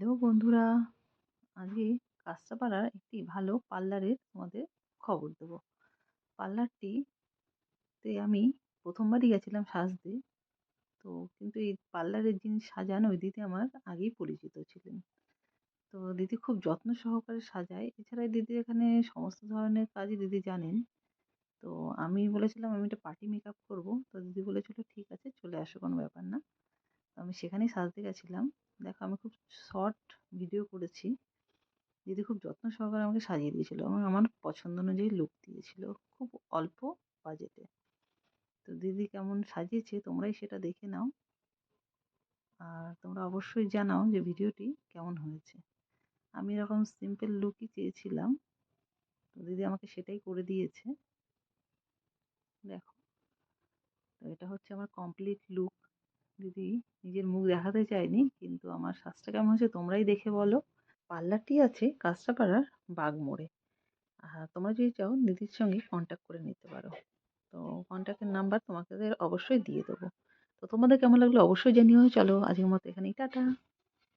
Hello বন্ধুরা, আজকে কাঁচরাপাড়ার একটি ভালো পার্লারের তোমাদের খবর দেবো। পার্লারটি তে আমি প্রথমবারই গেছিলাম সাজতে, তো কিন্তু এই পার্লারের যিনি সাজান, ওই দিদি আমার আগেই পরিচিত ছিলেন। তো দিদি খুব যত্ন সহকারে সাজায়। এছাড়া দিদি এখানে সমস্ত ধরনের কাজই দিদি জানেন। তো আমি বলেছিলাম, আমি একটা পার্টি মেকআপ করব। তো দিদি বলেছিল, ঠিক আছে, চলে আসো, কোনো ব্যাপার না। আমি সেখানেই সাজতে গেছিলাম। দেখো, আমি খুব শর্ট ভিডিও করেছি। দিদি খুব যত্ন সহকারে আমাকে সাজিয়ে দিয়েছিল এবং আমার পছন্দ অনুযায়ী লুক দিয়েছিল খুব অল্প বাজেটে তো দিদি কেমন সাজিয়েছে তোমরাই সেটা দেখে নাও। আর তোমরা অবশ্যই জানাও যে ভিডিওটি কেমন হয়েছে। আমি এরকম সিম্পল লুকই চেয়েছিলাম। তো দিদি আমাকে সেটাই করে দিয়েছে। দেখো, তো এটা হচ্ছে আমার কমপ্লিট লুক দিদি নিজের মুখ দেখাতে চাইনি কিন্তু আমার সাজটা কেমন হয়েছে তোমরাই দেখে বলো। পার্লারটি আছে কাঁচরাপাড়ার বাগমোড়ে আর তোমরা যদি চাও দিদির সঙ্গে কন্ট্যাক্ট করে নিতে পারো। তো কন্ট্যাক্টের নাম্বার তোমাকে অবশ্যই দিয়ে দেবো। তো তোমাদের কেমন লাগল অবশ্যই জানিও। চলো আজকের মতো এখানেই, টাটা।